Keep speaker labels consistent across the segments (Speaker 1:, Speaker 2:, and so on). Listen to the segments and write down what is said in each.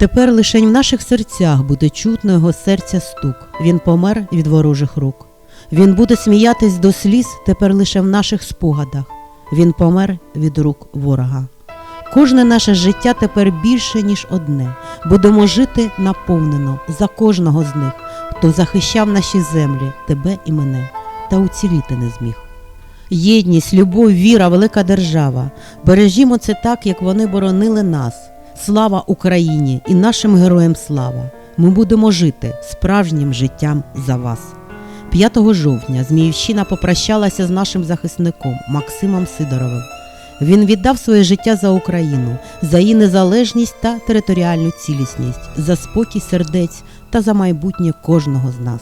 Speaker 1: Тепер лише в наших серцях буде чутно його серця стук. Він помер від ворожих рук. Він буде сміятись до сліз тепер лише в наших спогадах. Він помер від рук ворога. Кожне наше життя тепер більше, ніж одне. Будемо жити наповнено за кожного з них, хто захищав наші землі, тебе і мене, та уціліти не зміг. Єдність, любов, віра, велика держава. Бережімо це так, як вони боронили нас. Слава Україні і нашим героям слава! Ми будемо жити справжнім життям за вас. 5 жовтня Зміївщина попрощалася з нашим захисником Максимом Сидоровим. Він віддав своє життя за Україну, за її незалежність та територіальну цілісність, за спокій сердець та за майбутнє кожного з нас.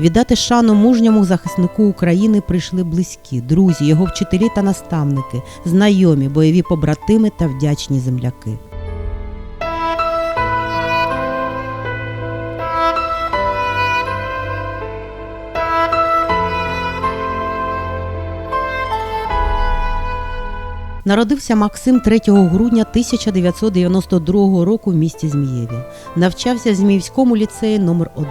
Speaker 1: Віддати шану мужньому захиснику України прийшли близькі, друзі, його вчителі та наставники, знайомі, бойові побратими та вдячні земляки. Народився Максим 3 грудня 1992 року в місті Змієві. Навчався в Зміївському ліцеї номер 1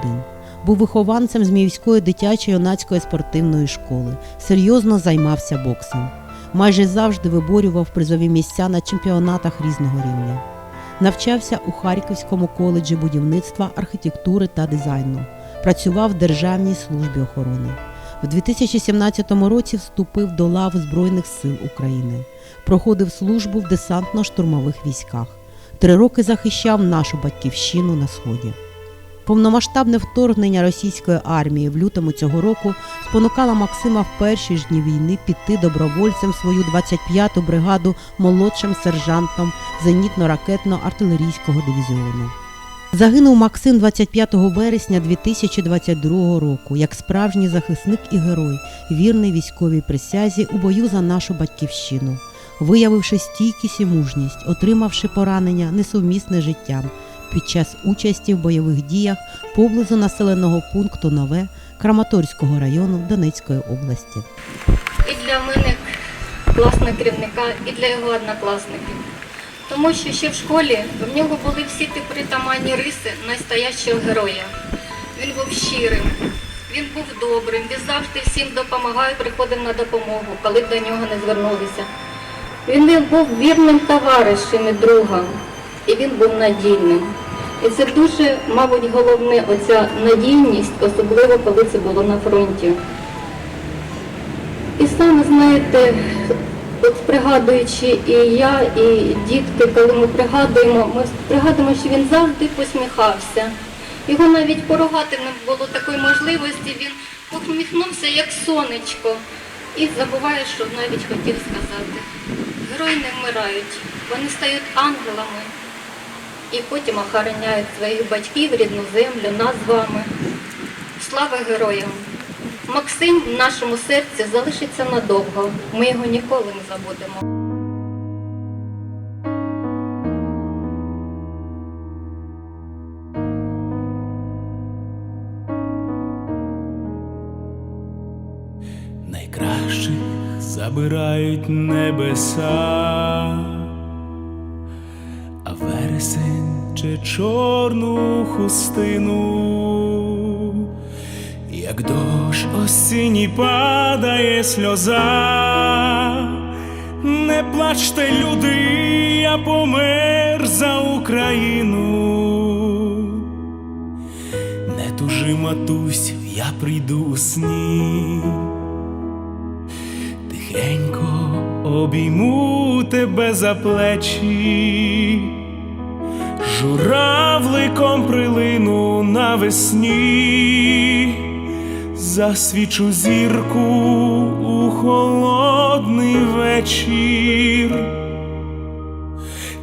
Speaker 1: Був вихованцем Зміївської дитячо-юнацької спортивної школи. Серйозно займався боксом. Майже завжди виборював призові місця на чемпіонатах різного рівня. Навчався у Харківському коледжі будівництва, архітектури та дизайну. Працював в Державній службі охорони. В 2017 році вступив до лав Збройних сил України. Проходив службу в десантно-штурмових військах. Три роки захищав нашу батьківщину на сході. Повномасштабне вторгнення російської армії в лютому цього року спонукало Максима в перші ж дні війни піти добровольцем свою 25-ту бригаду молодшим сержантом зенітно-ракетно-артилерійського дивізіону. Загинув Максим 25 вересня 2022 року як справжній захисник і герой, вірний військовій присязі у бою за нашу батьківщину, виявивши стійкість і мужність, отримавши поранення несумісне з життям під час участі в бойових діях поблизу населеного пункту Нове Краматорського району Донецької області.
Speaker 2: і для мене класного керівника, і для його однокласників. Тому що ще в школі в нього були всі ті притаманні риси найстоящого героя. Він був щирим, він був добрим, він завжди всім допомагав і приходив на допомогу, коли б до нього не звернулися. Він був вірним товаришем і другом, і він був надійним. І це дуже, мабуть, головне, оця надійність, особливо коли це було на фронті. І саме знаєте, от пригадуючи і я, і дітки, коли ми пригадуємо, ми пригадуємо, що він завжди посміхався. Його навіть поругати не було такої можливості, він посміхнувся як сонечко. І забуває, що навіть хотів сказати. Герої не вмирають, вони стають ангелами і потім охороняють своїх батьків, рідну землю, нас з вами. Слава героям! Максим в нашому серці залишиться надовго. Ми його ніколи не забудемо.
Speaker 3: Найкращих забирають небеса, а вересень чи чорну хустину, як дощ осінній падає сльоза, не плачте, люди, я помер за Україну. Не тужи, матусь, я прийду у сні. Тихенько обійму тебе за плечі, журавликом прилину навесні, засвічу зірку у холодний вечір.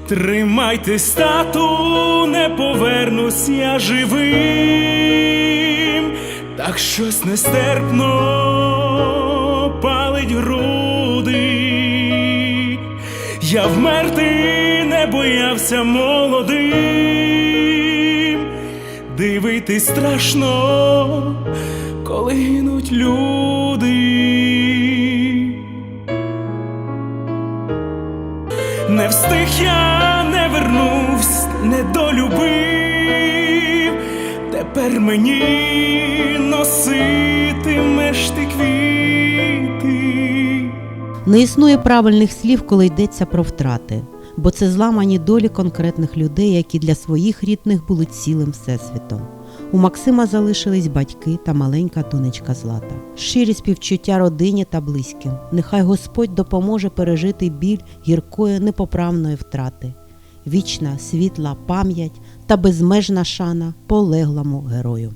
Speaker 3: Тримайтесь, тату, не повернусь я живим, так щось нестерпно палить груди. Я вмерти не боявся молодим, дивитись страшно, коли гинуть люди. Не встиг я, не вернусь, недолюбив, тепер мені носитимеш ти квіти.
Speaker 1: Не існує правильних слів, коли йдеться про втрати, бо це зламані долі конкретних людей, які для своїх рідних були цілим всесвітом. У Максима залишились батьки та маленька донечка Злата. Щирі співчуття родині та близьким. Нехай Господь допоможе пережити біль гіркої непоправної втрати. Вічна світла пам'ять та безмежна шана полеглому герою.